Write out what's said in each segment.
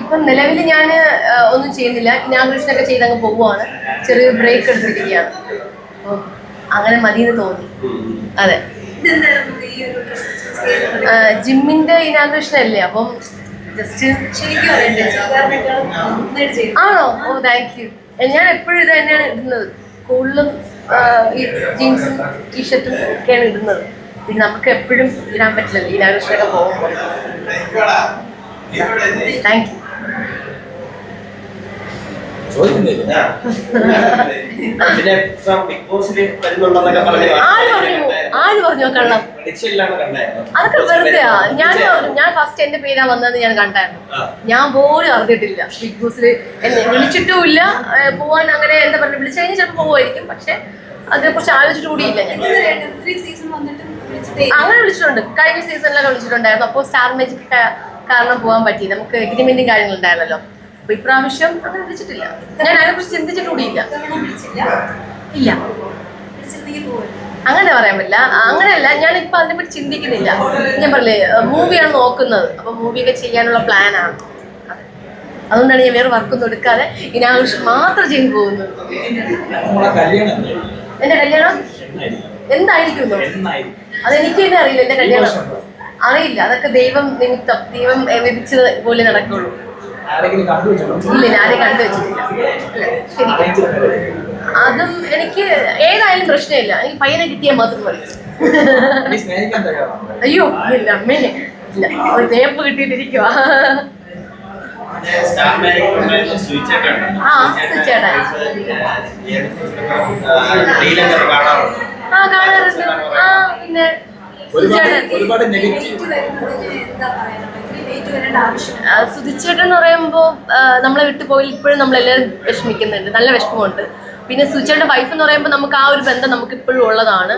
ഇപ്പൊ നിലവിൽ ഞാൻ ഒന്നും ചെയ്യുന്നില്ല. ഇനാഗ്രേഷൻ ഒക്കെ ചെയ്ത് അങ്ങ് പോവുകയാണ് ചെറിയൊരു ബ്രേക്ക് എടുത്തിരിക്കുകയാണ്. അങ്ങനെ അങ്ങനെ മതിയെന്ന് തോന്നി. അതെ. ജിമ്മിന്റെ ഇനാഗ്രേഷൻ അല്ലേ അപ്പം ജസ്റ്റ് ആണോ? ഓ താങ്ക് യു ഞാൻ എപ്പോഴും ഇത് തന്നെയാണ് ഇടുന്നത്. കൂടുതലും ഈ ജീൻസും ടീഷർട്ടും ഒക്കെയാണ് ഇടുന്നത്. പിന്നെ നമുക്ക് എപ്പോഴും ഇടാൻ പറ്റില്ലല്ലോ ഇനാഗ്രേഷനൊക്കെ പോകുമ്പോൾ. താങ്ക് യു പറഞ്ഞു ആര് പറഞ്ഞു? പറഞ്ഞു കള്ളം? അതൊക്കെ വെറുതെ ഞാൻ ഞാൻ ഫസ്റ്റ് എന്റെ പേരാ വന്നത് ഞാൻ കണ്ടായിരുന്നു. ഞാൻ പോലും അറിഞ്ഞിട്ടില്ല. ബിഗ് ബോസിൽ എന്നെ വിളിച്ചിട്ടും ഇല്ല പോവാൻ അങ്ങനെ എന്താ പറയുക വിളിച്ചു കഴിഞ്ഞാൽ ചിലപ്പോൾ പോവായിരിക്കും പക്ഷെ അതിനെ കുറിച്ച് ആലോചിച്ചിട്ട് കൂടിയില്ല അങ്ങനെ വിളിച്ചിട്ടുണ്ട്. കഴിഞ്ഞ സീസണിലൊക്കെ വിളിച്ചിട്ടുണ്ടായിരുന്നു. അപ്പോൾ സ്റ്റാർ മാജിക് കാരണം പോകാൻ പറ്റി. നമുക്ക് എഗ്രിമെന്റും കാര്യങ്ങളുണ്ടായിരുന്നല്ലോ. അപ്പൊ ഇപ്രാവശ്യം അങ്ങനെ വിളിച്ചിട്ടില്ല. ഞാൻ അതിനെ കുറിച്ച് ചിന്തിച്ചിട്ടുകൂടിയില്ല ഇല്ല. അങ്ങനെ പറയാൻ പറ്റില്ല. അങ്ങനെയല്ല ഞാൻ ഇപ്പൊ അതിനെപ്പറ്റി ചിന്തിക്കുന്നില്ല. ഞാൻ പറഞ്ഞില്ലേ മൂവിയാണ് നോക്കുന്നത്. അപ്പൊ മൂവിയൊക്കെ ചെയ്യാനുള്ള പ്ലാനാണ് അതുകൊണ്ടാണ് ഞാൻ വേറെ വർക്കൊന്നും എടുക്കാതെ ഇനാഘോഷം മാത്രം ചെയ്തു പോകുന്നത്? എന്റെ കല്യാണം? എന്തായിരിക്കും? അതെനിക്ക് തന്നെ അറിയില്ല. എന്റെ കല്യാണം അറിയില്ല. അതൊക്കെ ദൈവം നിമിത്തം ദൈവം വിധിച്ചത് പോലെ നടക്കുള്ളൂ? ഇല്ല ഞാനും കണ്ടുവച്ചിട്ടില്ല. അതും എനിക്ക് ഏതായാലും പ്രശ്നമില്ല. എനിക്ക് പയ്യനെ കിട്ടിയാൽ മാത്രം മതി. നീ സ്നേഹിക്കാൻ അയ്യോ ഇല്ല അമ്മേ ഇല്ല ഒരു തേപ്പ് കിട്ടിയിട്ടിരിക്കുക ആ, സ്വിച്ച് ചേട്ടൻ. ആ കാണാറുണ്ട്. ആ പിന്നെ ഒരുപാട് സുധിച്ചേട്ടൻ എന്ന് പറയുമ്പോൾ നമ്മളെ വിട്ടു പോയി ഇപ്പോഴും നമ്മളെല്ലാവരും വിഷമിക്കുന്നുണ്ട്. നല്ല വിഷമമുണ്ട്. പിന്നെ സുചേട്ടന്റെ വൈഫ് എന്ന് പറയുമ്പോൾ നമുക്ക് ആ ഒരു ബന്ധം നമുക്ക് ഇപ്പോഴും ഉള്ളതാണ്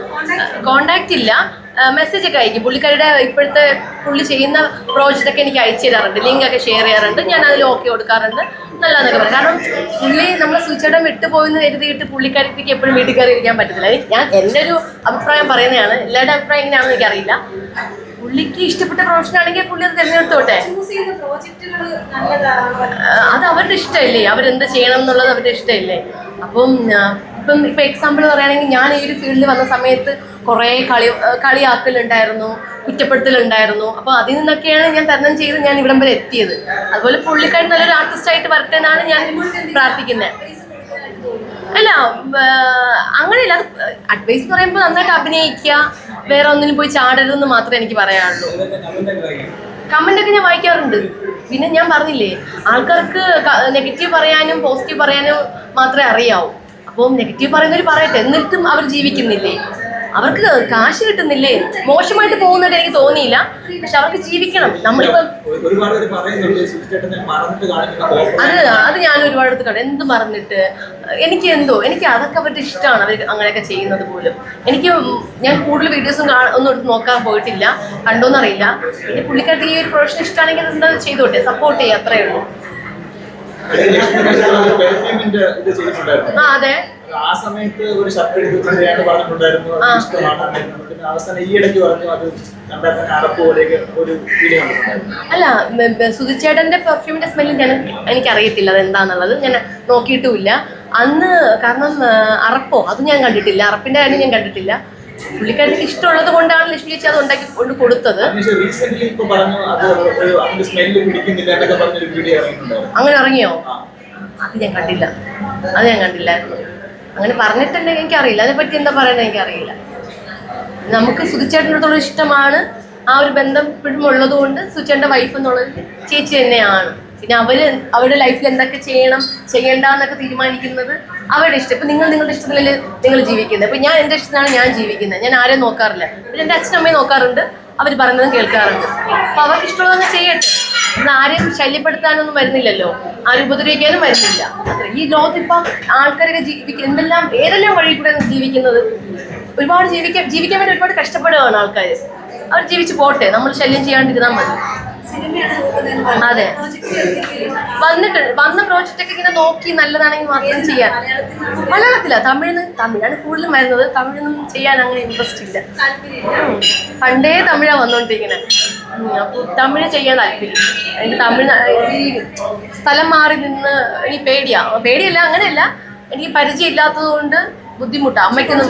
കോണ്ടാക്ട് ഇല്ല. മെസ്സേജ് ഒക്കെ അയക്കും. പുള്ളിക്കാരുടെ ഇപ്പോഴത്തെ പുള്ളി ചെയ്യുന്ന പ്രോജക്റ്റ് ഒക്കെ എനിക്ക് അയച്ചു തരാറുണ്ട്. ലിങ്ക് ഒക്കെ ഷെയർ ചെയ്യാറുണ്ട്. ഞാൻ അതിൽ ഓക്കെ കൊടുക്കാറുണ്ട്. നല്ലതെന്നൊക്കെ പറയും. കാരണം പുള്ളി നമ്മളെ സുചേട്ടൻ വിട്ടുപോയെന്ന് കരുതിയിട്ട് പുള്ളിക്കാരിക്ക് എപ്പോഴും വീട്ടിൽ കയറി ഇരിക്കാൻ പറ്റത്തില്ല. ഞാൻ എന്റെ ഒരു അഭിപ്രായം പറയുന്നതാണ്. എല്ലാവരുടെ അഭിപ്രായം എങ്ങനെയാണെന്ന് എനിക്കറിയില്ല. പുള്ളിക്ക് ഇഷ്ടപ്പെട്ട പ്രൊഫഷൻ ആണെങ്കിൽ പുള്ളി അത് തിരഞ്ഞെടുത്തോട്ടെ? അത് അവരുടെ ഇഷ്ടമല്ലേ? അവരെന്ത് ചെയ്യണം എന്നുള്ളത് അവരുടെ ഇഷ്ടമല്ലേ? അപ്പം ഇപ്പം ഇപ്പം എക്സാമ്പിൾ പറയുകയാണെങ്കിൽ ഞാൻ ഈ ഒരു ഫീൽഡിൽ വന്ന സമയത്ത് കുറേ കളി കളിയാക്കലുണ്ടായിരുന്നു കുറ്റപ്പെടുത്തലുണ്ടായിരുന്നു. അപ്പോൾ അതിൽ നിന്നൊക്കെയാണ് ഞാൻ തരണം ചെയ്ത് ഞാൻ ഇവിടം വരെ എത്തിയത്. അതുപോലെ പുള്ളിക്കാരൻ നല്ലൊരു ആർട്ടിസ്റ്റ് ആയിട്ട് വരട്ടെ എന്നാണ് ഞാൻ പ്രാർത്ഥിക്കുന്നത് അല്ല അങ്ങനെയല്ല അത് അഡ്വൈസ് എന്ന് പറയുമ്പോൾ നന്നായിട്ട് അഭിനയിക്കുക വേറെ ഒന്നിനും പോയി ചാടരുതെന്ന് മാത്രമേ എനിക്ക് പറയാനുള്ളൂ. കമന്റൊക്കെ ഞാൻ വായിക്കാറുണ്ട്. പിന്നെ ഞാൻ പറഞ്ഞില്ലേ ആൾക്കാർക്ക് നെഗറ്റീവ് പറയാനും പോസിറ്റീവ് പറയാനും മാത്രമേ അറിയാവൂ. അപ്പം നെഗറ്റീവ് പറയുന്നവർ പറയട്ടെ എന്നിട്ടും അവർ ജീവിക്കുന്നില്ലേ? അവർക്ക് കാശ് കിട്ടുന്നില്ലേ? മോശമായിട്ട് പോകുന്നത് എനിക്ക് തോന്നിയില്ല. പക്ഷെ അവർക്ക് ജീവിക്കണം. നമ്മളിപ്പം അത് അത് ഞാൻ ഒരുപാട് കണ്ടു എന്ത് മറന്നിട്ട്? എനിക്ക് എന്തോ? എനിക്ക് അതൊക്കെ അവരുടെ ഇഷ്ടമാണ് അവർ അങ്ങനെയൊക്കെ ചെയ്യുന്നത് പോലും. എനിക്ക് ഞാൻ കൂടുതൽ വീഡിയോസും ഒന്നും എടുത്ത് നോക്കാൻ പോയിട്ടില്ല. കണ്ടോന്നറിയില്ല പിന്നെ പുള്ളിക്കാർക്ക് ഈ ഒരു പ്രൊഫഷൻ ഇഷ്ടമാണെങ്കിൽ എന്താ ചെയ്തോട്ടെ? സപ്പോർട്ട് ചെയ്യുക അത്രേ ഉള്ളൂ. ആ അതെ. ആ സമയത്ത് ഒരു ഷർട്ട് എടുത്തിട്ടുണ്ട് പറഞ്ഞിട്ടുണ്ടായിരുന്നു. ഇഷ്ടമാണ് അവസാനം ഈ ഇടയ്ക്ക് പറഞ്ഞു അത് അല്ല സുധിച്ചേട്ടന്റെ പെർഫ്യൂമിന്റെ സ്മെല്ല് ഞാൻ എനിക്കറിയത്തില്ല അത് എന്താന്നുള്ളത് ഞാൻ നോക്കിയിട്ടുമില്ല. അന്ന് കാരണം അറപ്പോ? അത് ഞാൻ കണ്ടിട്ടില്ല. അറപ്പിന്റെ കാര്യം ഞാൻ കണ്ടിട്ടില്ല. പുള്ളിക്കാരിക്ക് ഇഷ്ടമുള്ളത് കൊണ്ടാണ് ലക്ഷ്മി ചേച്ചി അത് ഉണ്ടാക്കി കൊണ്ട് കൊടുത്തത്. അങ്ങനെ ഇറങ്ങിയോ? അത് ഞാൻ കണ്ടില്ല. അത് ഞാൻ കണ്ടില്ലായിരുന്നു. അങ്ങനെ പറഞ്ഞിട്ടുണ്ടെങ്കിൽ എനിക്കറിയില്ല. അതിനെപ്പറ്റി എന്താ പറയണത് എനിക്കറിയില്ല. നമുക്ക് സുധിച്ചേട്ടനടുത്തുള്ള ഇഷ്ടമാണ് ആ ഒരു ബന്ധം ഇപ്പോഴും ഉള്ളത് കൊണ്ട് സുചേട്ടന്റെ വൈഫ് എന്നുള്ളത് ചേച്ചി തന്നെയാണ്. പിന്നെ അവർ അവരുടെ ലൈഫിൽ എന്തൊക്കെ ചെയ്യണം ചെയ്യണ്ട എന്നൊക്കെ തീരുമാനിക്കുന്നത് അവരുടെ ഇഷ്ടം. ഇപ്പം നിങ്ങൾ നിങ്ങളുടെ ഇഷ്ടത്തിൽ നിങ്ങൾ ജീവിക്കുന്നത്. അപ്പം ഞാൻ എന്റെ ഇഷ്ടത്തിലാണ് ഞാൻ ജീവിക്കുന്നത്. ഞാൻ ആരെയും നോക്കാറില്ല. പിന്നെ എന്റെ അച്ഛനമ്മയും നോക്കാറുണ്ട്. അവർ പറയുന്നതും കേൾക്കാറുണ്ട്. അപ്പോൾ അവർക്ക് ഇഷ്ടമുള്ളതൊന്നും ചെയ്യട്ടെ. ഇന്ന് ആരെയും ശല്യപ്പെടുത്താനൊന്നും വരുന്നില്ലല്ലോ. ആരും ഉപദ്രവിക്കാനും വരുന്നില്ല. അത്ര. ഈ ലോകത്ത് ഇപ്പൊ ആൾക്കാരൊക്കെ ജീവിക്കുന്ന എന്തെല്ലാം ഏതെല്ലാം വഴി കൂടെ ജീവിക്കുന്നത്? ഒരുപാട് ജീവിക്കാൻ ജീവിക്കാൻ വേണ്ടി ഒരുപാട് കഷ്ടപ്പെടുകയാണ് ആൾക്കാർ അവർ ജീവിച്ച് പോട്ടെ. നമ്മൾ ശല്യം ചെയ്യാണ്ടിരുന്നാൽ മതി. അതെ. വന്നിട്ട് വന്ന പ്രോജക്റ്റ് ഒക്കെ ഇങ്ങനെ നോക്കി നല്ലതാണെങ്കിൽ മാത്രം ചെയ്യാൻ. മലയാളത്തില. തമിഴിന് തമിഴാണ് കൂടുതലും വരുന്നത്. തമിഴൊന്നും ചെയ്യാൻ അങ്ങനെ ഇൻട്രസ്റ്റ് ഇല്ല. പണ്ടേ തമിഴാ വന്നോണ്ടിരിക്കുന്നത് തമിഴ് ചെയ്യാൻ താല്പര്യം. എനിക്ക് തമിഴ് ഈ സ്ഥലം മാറി നിന്ന് എനിക്ക് പേടിയാ. പേടിയല്ല അങ്ങനെയല്ല. എനിക്ക് പരിചയം ഇല്ലാത്തത് കൊണ്ട് ബുദ്ധിമുട്ടാണ് അമ്മയ്ക്കൊന്നും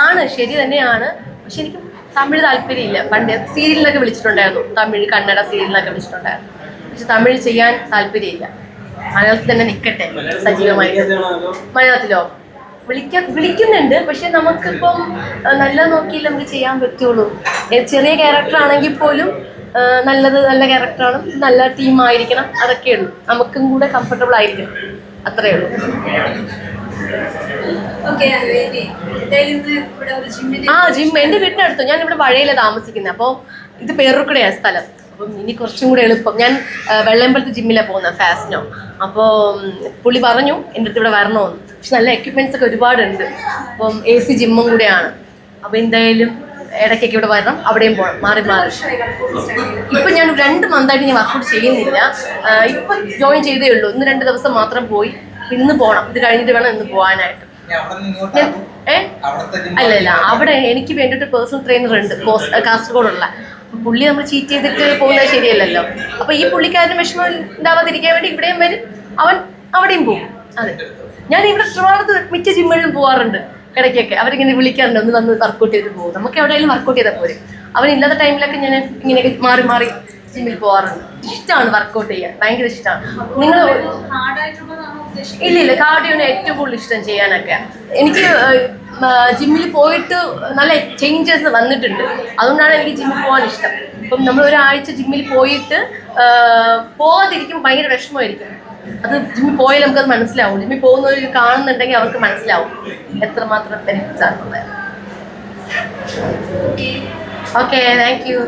ആണ് ശരി തന്നെയാണ്. പക്ഷെ എനിക്ക് തമിഴ് താല്പര്യമില്ല. പണ്ട് സീരിയലിനൊക്കെ വിളിച്ചിട്ടുണ്ടായിരുന്നു. തമിഴ് കന്നഡ സീരിയലിനൊക്കെ വിളിച്ചിട്ടുണ്ടായിരുന്നു. പക്ഷെ തമിഴ് ചെയ്യാൻ താല്പര്യമില്ല. മലയാളത്തിൽ തന്നെ നിൽക്കട്ടെ സജീവമായി. മലയാളത്തിലോ? വിളിക്ക വിളിക്കുന്നുണ്ട്. പക്ഷെ നമുക്കിപ്പം നല്ല നോക്കിയില്ല നമുക്ക് ചെയ്യാൻ പറ്റുള്ളൂ. ചെറിയ ക്യാരക്ടർ ആണെങ്കിൽ പോലും നല്ലത് നല്ല ക്യാരക്ടറാണ് നല്ല ടീമായിരിക്കണം അതൊക്കെ ഉള്ളൂ. നമുക്കും കൂടെ കംഫർട്ടബിൾ ആയിരിക്കണം. അത്രയേ ഉള്ളൂ. ആ ജിം എന്റെ വീട്ടിനടുത്ത്. ഞാൻ ഇവിടെ വഴയിലെ താമസിക്കുന്നത് അപ്പോൾ ഇത് പേറുക്കടയാണ് സ്ഥലം. അപ്പം ഇനി കുറച്ചും കൂടെ എളുപ്പം. ഞാൻ വെള്ളമ്പലത്ത് ജിമ്മിലാണ് പോകുന്നത് ഫാസ്റ്റിനോ. അപ്പോൾ പുള്ളി പറഞ്ഞു എന്റെ അടുത്ത് ഇവിടെ വരണമെന്ന്. പക്ഷെ നല്ല എക്യുപ്മെന്റ്സ് ഒക്കെ ഒരുപാടുണ്ട്. അപ്പം എ സി ജിമ്മും കൂടെയാണ്. അപ്പോൾ എന്തായാലും ഇടയ്ക്കൊക്കെ ഇവിടെ വരണം. അവിടെയും പോകണം മാറി മാറി. ഇപ്പം ഞാൻ രണ്ട് മന്തായിട്ട് ഞാൻ വർക്കൗട്ട് ചെയ്യുന്നില്ല. ഇപ്പം ജോയിൻ ചെയ്തേ ഉള്ളൂ. ഇന്ന് രണ്ട് ദിവസം മാത്രം പോയി. ഇന്ന് പോകണം ഇത് കഴിഞ്ഞിട്ട് വേണം ഇന്ന് പോകാനായിട്ട് ഏ? അല്ല അല്ല. അവിടെ എനിക്ക് വേണ്ടിയിട്ട് പേഴ്സണൽ ട്രെയിനർ ഉണ്ട്. കോസ്- കാസർഗോഡുള്ള പുള്ളി നമ്മൾ ചീറ്റ് ചെയ്തിട്ട് പോകുന്നത് ശരിയല്ലല്ലോ. അപ്പൊ ഈ പുള്ളിക്കാരന് വിഷമം ഉണ്ടാവാതിരിക്കാൻ വേണ്ടി ഇവിടെയും വരും. അവൻ അവിടെയും പോകും. അതെ. ഞാൻ ഇവിടെ മിക്ക ജിമ്മുകളിലും പോകാറുണ്ട് ഇടയ്ക്കൊക്കെ അവരിങ്ങനെ വിളിക്കാറുണ്ട് ഒന്ന് വന്ന് വർക്കൗട്ട് ചെയ്ത് പോകും നമുക്ക് എവിടെയെങ്കിലും വർക്കൗട്ട് ചെയ്താൽ പോരെ. അവനില്ലാത്ത ടൈമിലൊക്കെ ഞാൻ ഇങ്ങനെയൊക്കെ മാറി മാറി ജിമ്മിൽ പോകാറുണ്ട് ഇഷ്ടമാണ് വർക്കൗട്ട് ചെയ്യാൻ ഭയങ്കര ഇഷ്ടമാണ് നിങ്ങൾ ഇല്ല ഇല്ല കാർഡിയോണ് ഏറ്റവും കൂടുതൽ ഇഷ്ടം ചെയ്യാനൊക്കെ എനിക്ക് ജിമ്മിൽ പോയിട്ട് നല്ല ചേഞ്ചസ് വന്നിട്ടുണ്ട്. അതുകൊണ്ടാണ് എനിക്ക് ജിമ്മിൽ പോകാൻ ഇഷ്ടം. ഇപ്പം നമ്മൾ ഒരാഴ്ച ജിമ്മിൽ പോയിട്ട് പോകാതിരിക്കും ഭയങ്കര വിഷമമായിരിക്കും. അത് ജിമ്മിൽ പോയാൽ നമുക്കത് മനസ്സിലാവും. ജിമ്മിൽ പോകുന്നവർ കാണുന്നുണ്ടെങ്കിൽ അവർക്ക് മനസ്സിലാവും എത്രമാത്രം ബെനിഫിറ്റ്സ് ആണെന്നുള്ളത് ഓക്കെ താങ്ക് യു